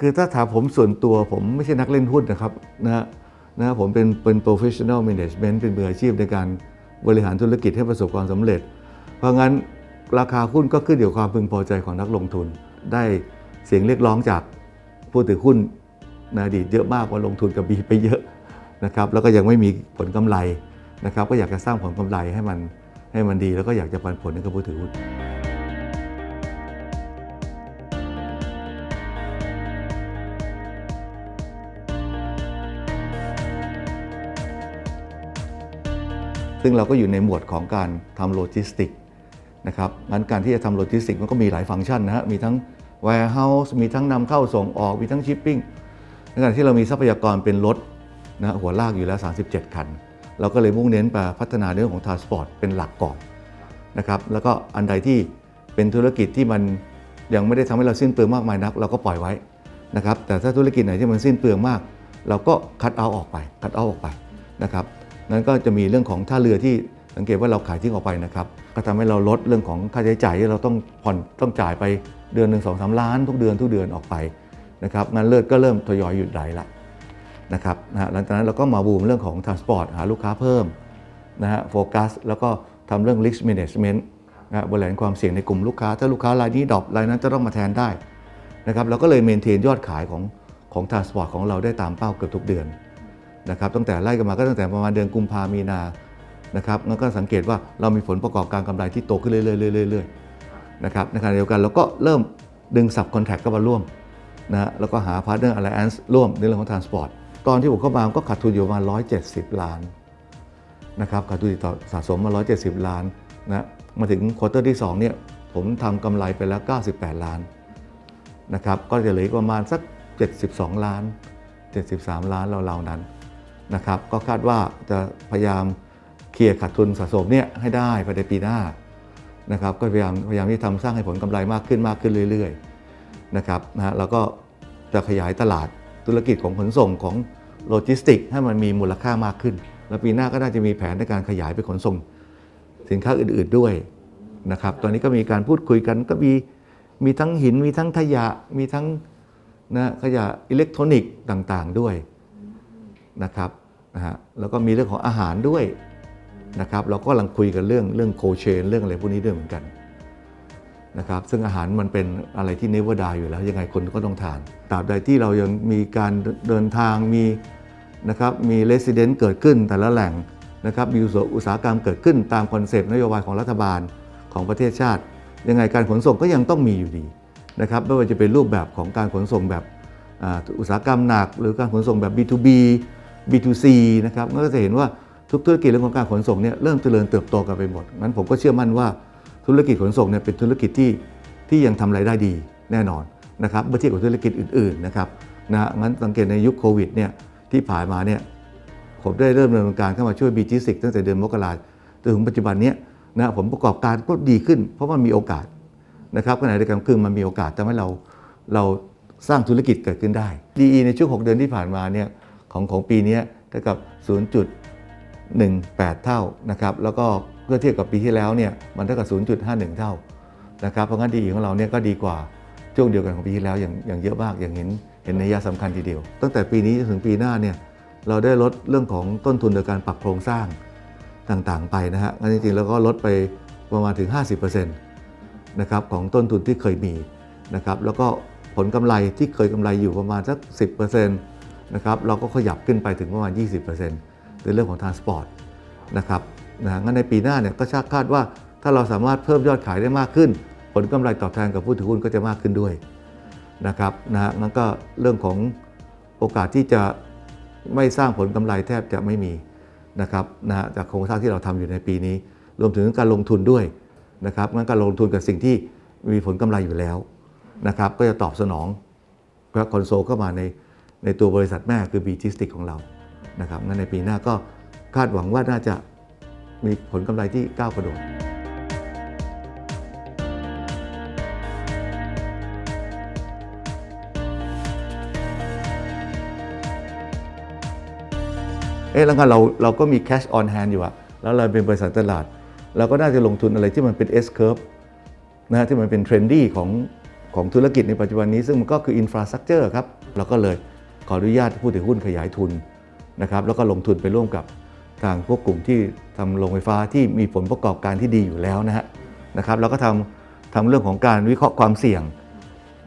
คือถ้าถามผมส่วนตัวผมไม่ใช่นักเล่นหุ้นนะครับนะนะผมเป็นเป็น professional management เป็นมืออาชีพในการบริหารธุรกิจให้ประสบความสำเร็จ เพราะงั้นราคาหุ้นก็ขึ้นอยู่กับความพึงพอใจของนักลงทุน ได้เสียงเรียกร้องจากผู้ถือหุ้นในอดีตเยอะมากว่าลงทุนกับบีไปเยอะนะครับแล้วก็ยังไม่มีผลกำไรนะครับก็อยากจะสร้างผลกำไรให้มันให้มันดี แล้วก็อยากจะปันผลให้กับผู้ถือหุ้น ซึ่งเราก็อยู่ในหมวดของการทำโลจิสติกนะครับงั้นการที่จะทำโลจิสติกมันก็มีหลายฟังก์ชันนะฮะมีทั้ง warehouse มีทั้งนำเข้าส่งออกมีทั้ง shipping ในขณะที่เรามีทรัพยากรเป็นรถนะหัวลากอยู่แล้ว 37 คัน เราก็เลยมุ่งเน้นไปพัฒนาเรื่องของ transport เป็นหลักก่อนนะครับแล้วก็อันใดที่เป็นธุรกิจที่มันยังไม่ได้ทำให้เราสิ้นเปลืองมากมายนัก เราก็ปล่อยไว้นะครับแต่ถ้าธุรกิจไหนที่มันสิ้นเปลืองมาก เราก็คัดเอาออกไปคัดเอาออกไปนะครับ นั้นก็จะมีเรื่องของท่าเรือที่สังเกตว่าเราขายทิ้งออกไปนะครับก็ทำให้เราลดเรื่องของค่าใช้จ่ายที่เราต้องผ่อนต้องจ่ายไปเดือนหนึ่งสองสามล้าน ทุกเดือนทุกเดือนออกไปนะครับงานเลิศก็เริ่มทยอยหยุดไหลละนะครับนะหลังจากนั้นเราก็มาบูมเรื่องของ transport หาลูกค้าเพิ่มนะฮะโฟกัสแล้วก็ทำเรื่อง risk management นะฮะบริหารความเสี่ยงในกลุ่มลูกค้า ถ้าลูกค้ารายนี้ดรอปรายนั้นจะต้องมาแทนได้นะครับเราก็เลยเมนเทนยอดขายของของ transport ของเราได้ตามเป้าเกือบทุกเดือน นะครับตั้งแต่ไล่กันมาก็ตั้งแต่ประมาณเดือนกุมภามีนานะครับแล้วก็สังเกตว่าเรามีผลประกอบการกำไรที่โตขึ้นเรื่อยๆเรื่อยๆนะครับในขณะเดียวกันเราก็เริ่มดึงสับคอนแทคเข้ามาร่วมนะแล้วก็หาพาร์ทเนอร์อะไรแอนซ์ร่วมในเรื่องของทรานสปอร์ตตอนที่ผมเข้ามาก็ขาดทุนอยู่ประมาณ170 ล้านนะครับขาดทุนต่อสะสมมา 170 ล้านนะมาถึงควอเตอร์ที่2เนี่ยผมทำกำไรไปแล้ว 98 ล้านนะครับก็จะเหลือประมาณสัก 72 ล้าน 73 ล้านเราๆนั้น นะครับก็คาดว่าจะพยายามเคลียร์ขาดทุนสะสมเนี่ยให้ได้ภายในปีหน้านะครับก็พยายามพยายามที่ทำสร้างให้ผลกำไรมากขึ้นมากขึ้นเรื่อยๆนะครับนะฮะแล้วก็จะขยายตลาดธุรกิจของขนส่งของโลจิสติกให้มันมีมูลค่ามากขึ้น แล้วปีหน้าก็น่าจะมีแผนในการขยายไปขนส่ง สินค้าอื่นๆด้วยนะครับตอนนี้ก็มีการพูดคุยกันก็มีมีทั้งหินมีทั้งขยะมีทั้งนะขยะอิเล็กทรอนิกส์ต่างๆด้วยนะครับ นะฮะแล้วก็มีเรื่องของอาหารด้วยนะครับเราก็กำลังคุยกันเรื่องเรื่องโคเชนเรื่องอะไรพวกนี้ด้วยเหมือนกันนะครับซึ่งอาหารมันเป็นอะไรที่เนเวอร์ดาอยู่แล้ว ยังไงคนก็ต้องทานตราบใดที่เรายังมีการเดินทางมีนะครับมีเลสซิเดนต์เกิดขึ้นแต่ละแหล่งนะครับมีอุตสาหกรรมเกิดขึ้นตามคอนเซปต์นโยบายของรัฐบาลของประเทศชาติ ยังไงการขนส่งก็ยังต้องมีอยู่ดีนะครับไม่ว่าจะเป็นรูปแบบของการขนส่งแบบอุตสาหกรรมหนัก หรือการขนส่งแบบ B2B B2C นะครับก็จะเห็นว่าทุกธุรกิจเรื่องของการขนส่งเนี่ยเริ่มเจริญเติบโตกันไปหมดงั้นผมก็เชื่อมั่นว่าธุรกิจขนส่งเนี่ยเป็นธุรกิจที่ที่ยังทำรายได้ดีแน่นอนนะครับเมื่อเทียบกับธุรกิจอื่นๆนะครับนะงั้นสังเกตในยุคโควิดเนี่ยที่ผ่านมาเนี่ยผมได้เริ่มดำเนินการเข้ามาช่วย BG6 ตั้งแต่เดือนมกราจนถึงปัจจุบันเนี้ยนะผมประกอบการก็ดีขึ้น เพราะว่ามีโอกาสนะครับขณะเดียวกันคือมันมีโอกาสทำให้เราเราสร้างธุรกิจเกิดขึ้นได้ DE ในช่วง 6 เดือนที่ผ่านมาเนี่ย ของของปีนี้เท่ากับ 0.18 เท่านะครับแล้วก็เมื่อเทียบกับปีที่แล้วเนี่ยมันเท่ากับ 0.51 เท่านะครับเพราะงั้น DE ของเราเนี่ยก็ดีกว่าช่วงเดียวกันของปีที่แล้วอย่างอย่างเยอะมากอย่างเห็นเห็นในยยะสำคัญทีเดียว ตั้งแต่ปีนี้จนถึงปีหน้าเนี่ยเราได้ลดเรื่องของต้นทุนโดยการปรับโครงสร้างต่างๆไปนะฮะงั้นจริงๆแล้วก็ลดไปประมาณถึง 50%นะครับของต้นทุนที่เคยมีนะครับแล้วก็ผลกำไรที่เคยกำไรอยู่ประมาณสัก 10% นะครับเราก็ขยับขึ้นไปถึงประมาณ 20%ในเรื่องของทานสปอร์ตนะครับนะงั้นในปีหน้าเนี่ยก็คาดว่าถ้าเราสามารถเพิ่มยอดขายได้มากขึ้น ผลกำไรตอบแทนกับผู้ถือหุ้นก็จะมากขึ้นด้วยนะครับนะฮะงั้นก็เรื่องของโอกาสที่จะไม่สร้างผลกำไรแทบจะไม่มีนะครับนะฮะจากโครงสร้างที่เราทำอยู่ในปีนี้ รวมถึงการลงทุนด้วยนะครับงั้นการลงทุนกับสิ่งที่มีผลกำไรอยู่แล้วนะครับก็จะตอบสนองพระคอนโซลเข้ามาใน ในตัวบริษัทแม่คือ b ีจิสติกของเรานะครับงั้นในปีหน้าก็คาดหวังว่าน่าจะมีผลกำไรที่ก้าวกระโดดเอ๊ะแล้วกันเราเราก็มี cash on hand อยู่อะแล้วเราเป็นบริษัทตลาด เราก็น่าจะลงทุนอะไรที่มันเป็น S curve นะฮะที่มันเป็นเทรนดี้ของของธุรกิจในปัจจุบันนี้ ซึ่งมันก็คืออินฟราสตรักเจอร์ครับ เราก็เลย ขออนุญาตผู้ถือหุ้นขยายทุนนะครับแล้วก็ลงทุนไปร่วมกับทางพวกกลุ่มที่ทำโรงไฟฟ้าที่มีผลประกอบการที่ดีอยู่แล้วนะฮะนะครับแล้วก็ทำทำเรื่องของการวิเคราะห์ความเสี่ยง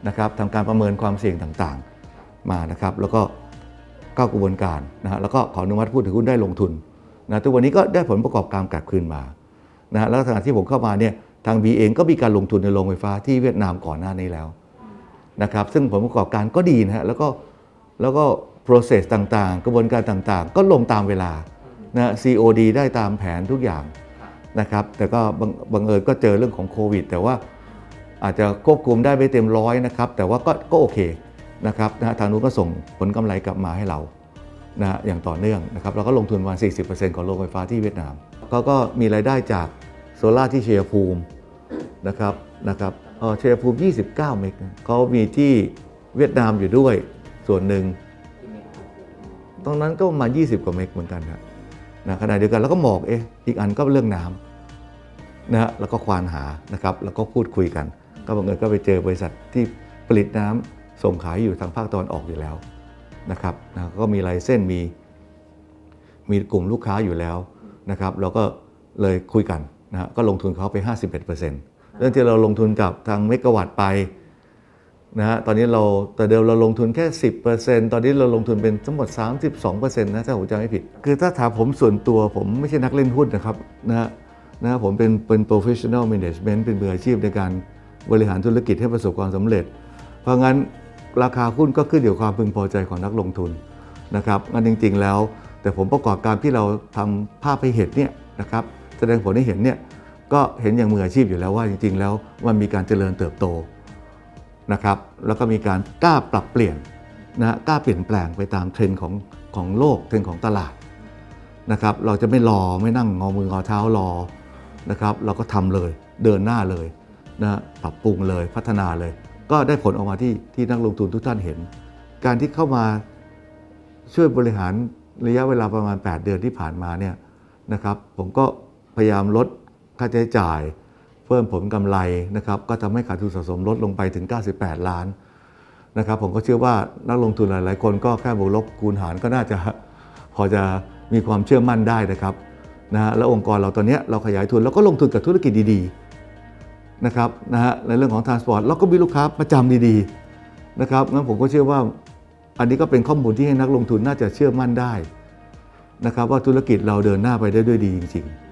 นะครับทำการประเมินความเสี่ยงต่างๆมานะครับ แล้วก็เข้ากระบวนการนะฮะแล้วก็ขออนุมัติผู้ถือหุ้นได้ลงทุนนะทุกวันนี้ก็ได้ผลประกอบการกลับคืนมานะฮะแล้วขณะที่ผมเข้ามาเนี่ยทาง B เองก็มีการลงทุนในโรงไฟฟ้าที่เวียดนามก่อนหน้านี้แล้วนะครับซึ่งผลประกอบการก็ดีนะฮะแล้วก็ แล้วก็ process ต่างๆ กระบวนการต่างๆ ก็ลงตามเวลานะ COD ได้ตามแผนทุกอย่างนะครับ แต่ก็บังเอิญก็เจอเรื่องของโควิด แต่ว่าอาจจะควบคุมได้ไม่เต็มร้อยนะครับ แต่ว่าก็ก็โอเคนะครับนะทางนู้นก็ส่งผลกำไรกลับมาให้เรานะอย่างต่อเนื่องนะครับเราก็ลงทุนประมาณ 40%ของโรงไฟฟ้าที่เวียดนามเขาก็มีรายได้จากโซลาร์ที่เชียร์ภูมินะครับนะครับเชียร์ภูมิ 29 เมกเขามีที่เวียดนามอยู่ด้วย ส่วนหนึ่งตรงนั้นก็ประมาณ 20 กว่าเมกเหมือนกันครับนะขณะเดียวกันแล้วก็หมอกเอ๊ะอีกอันก็เรื่องน้ำนะแล้วก็ควานหานะครับ แล้วก็พูดคุยกัน ก็บังเอิญก็ไปเจอบริษัทที่ผลิตน้ำส่งขายอยู่ทางภาคตะวันออกอยู่แล้วนะครับนะก็มีลายเส้นมีมีกลุ่มลูกค้าอยู่แล้วนะครับ เราก็เลยคุยกันนะก็ลงทุนเขาไป 51%เรื่องที่เราลงทุนกับทางเมกะวัตไป นะฮะตอนนี้เราแต่เดิมเราลงทุนแค่ 10%ตอนนี้เราลงทุนเป็นทั้งหมด 32%นะถ้าผมจำไม่ผิด คือถ้าถามผมส่วนตัวผมไม่ใช่นักเล่นหุ้นนะครับนะฮะนะผมเป็นเป็น professional management เป็นมืออาชีพในการบริหารธุรกิจให้ประสบความสำเร็จ เพราะงั้นราคาหุ้นก็ขึ้นอยู่กับความพึงพอใจของนักลงทุนนะครับงั้นจริง ๆ แล้ว แต่ผมประกอบการที่เราทำภาพให้เห็นเนี่ยนะครับแสดงผลให้เห็นเนี่ยก็เห็นอย่างมืออาชีพอยู่แล้วว่าจริง ๆ แล้วมันมีการเจริญเติบโต นะครับแล้วก็มีการกล้าปรับเปลี่ยนนะกล้าเปลี่ยนแปลงไปตามเทรนด์ของของโลกเทรนด์ของตลาดนะครับเราจะไม่รอไม่นั่งงอมืองอเท้ารอนะครับเราก็ทำเลยเดินหน้าเลยนะปรับปรุงเลยพัฒนาเลย ก็ได้ผลออกมาที่ที่นักลงทุนทุกท่านเห็น การที่เข้ามาช่วยบริหารระยะเวลาประมาณ 8 เดือนที่ผ่านมาเนี่ยนะครับผมก็พยายามลดค่าใช้จ่าย เพิ่มผลกำไรนะครับก็ทำให้ขาดทุนสะสมลดลงไปถึง 98 ล้านนะครับผมก็เชื่อว่านักลงทุนหลาย ๆ คนก็แค่บวกลบคูณหารก็น่าจะพอจะมีความเชื่อมั่นได้นะครับนะฮะแล้วองค์กรเราตอนนี้เราขยายทุนแล้วก็ลงทุนกับธุรกิจดี ๆ นะครับนะฮะในเรื่องของ transport เราก็มีลูกค้าประจำดี ๆ นะครับงั้นผมก็เชื่อว่าอันนี้ก็เป็นข้อมูลที่ให้นักลงทุนน่าจะเชื่อมั่นได้นะครับว่าธุรกิจเราเดินหน้าไปได้ด้วยดีจริง ๆ